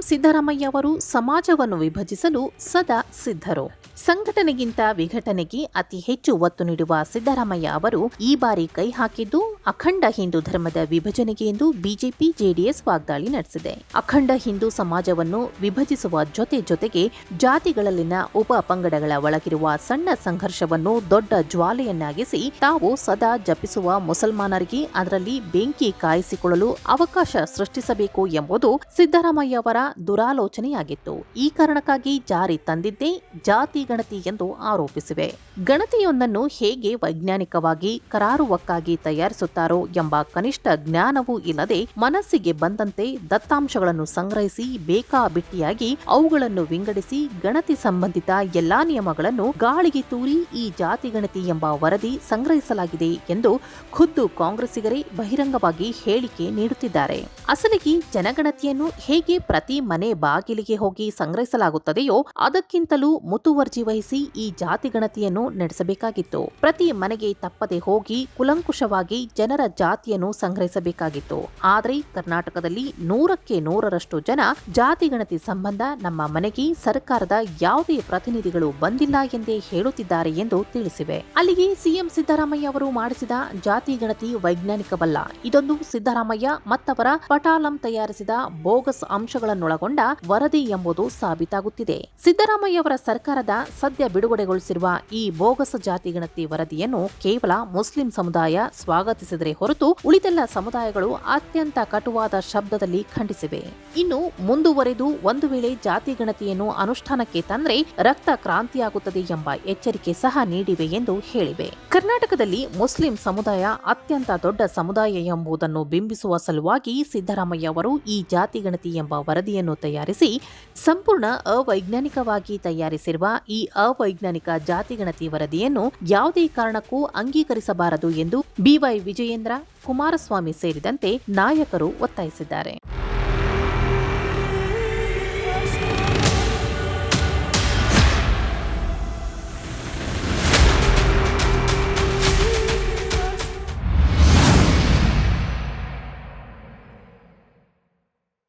ಸಿದ್ದರಾಮಯ್ಯ ಅವರು ಸಮಾಜವನ್ನು ವಿಭಜಿಸಲು ಸದಾ ಸಿದ್ಧರು. ಸಂಘಟನೆಗಿಂತ ವಿಘಟನೆಗೆ ಅತಿ ಹೆಚ್ಚು ಒತ್ತು ನೀಡುವ ಸಿದ್ದರಾಮಯ್ಯ ಅವರು ಈ ಬಾರಿ ಕೈ ಹಾಕಿದ್ದು ಅಖಂಡ ಹಿಂದೂ ಧರ್ಮದ ವಿಭಜನೆಗೆ ಎಂದು ಬಿಜೆಪಿ ಜೆಡಿಎಸ್ ವಾಗ್ದಾಳಿ ನಡೆಸಿದೆ. ಅಖಂಡ ಹಿಂದೂ ಸಮಾಜವನ್ನು ವಿಭಜಿಸುವ ಜೊತೆ ಜೊತೆಗೆ ಜಾತಿಗಳಲ್ಲಿನ ಉಪ ಪಂಗಡಗಳ ಒಳಗಿರುವ ಸಣ್ಣ ಸಂಘರ್ಷವನ್ನು ದೊಡ್ಡ ಜ್ವಾಲೆಯನ್ನಾಗಿಸಿ ತಾವು ಸದಾ ಜಪಿಸುವ ಮುಸಲ್ಮಾನರಿಗೆ ಅದರಲ್ಲಿ ಬೆಂಕಿ ಕಾಯಿಸಿಕೊಳ್ಳಲು ಅವಕಾಶ ಸೃಷ್ಟಿಸಬೇಕು ಎಂಬುದು ಸಿದ್ದರಾಮಯ್ಯ ಅವರ ದುರಾಲೋಚನೆಯಾಗಿತ್ತು. ಈ ಕಾರಣಕ್ಕಾಗಿ ಜಾರಿ ತಂದಿದ್ದೇ ಜಾತಿ ಗಣತಿ ಎಂದು ಆರೋಪಿಸಿವೆ. ಗಣತಿಯೊಂದನ್ನು ಹೇಗೆ ವೈಜ್ಞಾನಿಕವಾಗಿ ಕರಾರುವಕ್ಕಾಗಿ ತಯಾರಿಸುತ್ತಾರೋ ಎಂಬ ಕನಿಷ್ಠ ಜ್ಞಾನವೂ ಇಲ್ಲದೆ ಮನಸ್ಸಿಗೆ ಬಂದಂತೆ ದತ್ತಾಂಶಗಳನ್ನು ಸಂಗ್ರಹಿಸಿ ಬೇಕಾಬಿಟ್ಟಿಯಾಗಿ ಅವುಗಳನ್ನು ವಿಂಗಡಿಸಿ ಗಣತಿ ಸಂಬಂಧಿತ ಎಲ್ಲಾ ನಿಯಮಗಳನ್ನು ಗಾಳಿಗೆ ತೂರಿ ಈ ಜಾತಿ ಗಣತಿ ಎಂಬ ವರದಿ ಸಂಗ್ರಹಿಸಲಾಗಿದೆ ಎಂದು ಖುದ್ದು ಕಾಂಗ್ರೆಸ್ಸಿಗರೇ ಬಹಿರಂಗವಾಗಿ ಹೇಳಿಕೆ ನೀಡುತ್ತಿದ್ದಾರೆ. ಅಸಲಿಗೆ ಜನಗಣತಿಯನ್ನು ಹೇಗೆ ಪ್ರತಿ ಮನೆ ಬಾಗಿಲಿಗೆ ಹೋಗಿ ಸಂಗ್ರಹಿಸಲಾಗುತ್ತದೆಯೋ ಅದಕ್ಕಿಂತಲೂ ಮುತುವರ್ಜಿ ವಹಿಸಿ ಈ ಜಾತಿ ಗಣತಿಯನ್ನು ನಡೆಸಬೇಕಾಗಿತ್ತು. ಪ್ರತಿ ಮನೆಗೆ ತಪ್ಪದೆ ಹೋಗಿ ಕುಲಂಕುಷವಾಗಿ ಜನರ ಜಾತಿಯನ್ನು ಸಂಗ್ರಹಿಸಬೇಕಾಗಿತ್ತು. ಆದರೆ ಕರ್ನಾಟಕದಲ್ಲಿ ನೂರಕ್ಕೆ ನೂರರಷ್ಟು ಜನ ಜಾತಿ ಗಣತಿ ಸಂಬಂಧ ನಮ್ಮ ಮನೆಗೆ ಸರ್ಕಾರದ ಯಾವುದೇ ಪ್ರತಿನಿಧಿಗಳು ಬಂದಿಲ್ಲ ಎಂದೇ ಹೇಳುತ್ತಿದ್ದಾರೆ ಎಂದು ತಿಳಿಸಿವೆ. ಅಲ್ಲಿಗೆ ಸಿಎಂ ಸಿದ್ದರಾಮಯ್ಯ ಅವರು ಮಾಡಿಸಿದ ಜಾತಿ ಗಣತಿ ವೈಜ್ಞಾನಿಕವಲ್ಲ. ಇದೊಂದು ಸಿದ್ದರಾಮಯ್ಯ ಮತ್ತವರ ಪಟಾಲಂ ತಯಾರಿಸಿದ ಬೋಗಸ್ ಅಂಶಗಳನ್ನೊಳಗೊಂಡ ವರದಿ ಎಂಬುದು ಸಾಬೀತಾಗುತ್ತಿದೆ. ಸಿದ್ದರಾಮಯ್ಯ ಅವರ ಸರ್ಕಾರದ ಸದ್ಯ ಬಿಡುಗಡೆಗೊಳಿಸಿರುವ ಈ ಬೋಗಸ್ ಜಾತಿ ಗಣತಿ ವರದಿಯನ್ನು ಕೇವಲ ಮುಸ್ಲಿಂ ಸಮುದಾಯ ಸ್ವಾಗತಿಸಿದರೆ ಹೊರತು ಉಳಿದೆಲ್ಲ ಸಮುದಾಯಗಳು ಅತ್ಯಂತ ಕಟುವಾದ ಶಬ್ದದಲ್ಲಿ ಖಂಡಿಸಿವೆ. ಇನ್ನು ಮುಂದುವರೆದು ಒಂದು ವೇಳೆ ಜಾತಿ ಗಣತಿಯನ್ನು ಅನುಷ್ಠಾನಕ್ಕೆ ತಂದ್ರೆ ರಕ್ತ ಕ್ರಾಂತಿಯಾಗುತ್ತದೆ ಎಂಬ ಎಚ್ಚರಿಕೆ ಸಹ ನೀಡಿವೆ ಎಂದು ಹೇಳಿವೆ. ಕರ್ನಾಟಕದಲ್ಲಿ ಮುಸ್ಲಿಂ ಸಮುದಾಯ ಅತ್ಯಂತ ದೊಡ್ಡ ಸಮುದಾಯ ಎಂಬುದನ್ನು ಬಿಂಬಿಸುವ ಸಲುವಾಗಿ ಸಿದ್ದರಾಮಯ್ಯ ಅವರು ಈ ಜಾತಿ ಗಣತಿ ಎಂಬ ವರದಿಯನ್ನು ತಯಾರಿಸಿ, ಸಂಪೂರ್ಣ ಅವೈಜ್ಞಾನಿಕವಾಗಿ ತಯಾರಿಸಿರುವ ಈ ಅವೈಜ್ಞಾನಿಕ ಜಾತಿಗಣತಿ ವರದಿಯನ್ನು ಯಾವುದೇ ಕಾರಣಕ್ಕೂ ಅಂಗೀಕರಿಸಬಾರದು ಎಂದು ಬಿವೈ ವಿಜಯೇಂದ್ರ ಕುಮಾರಸ್ವಾಮಿ ಸೇರಿದಂತೆ ನಾಯಕರು ಒತ್ತಾಯಿಸಿದ್ದಾರೆ.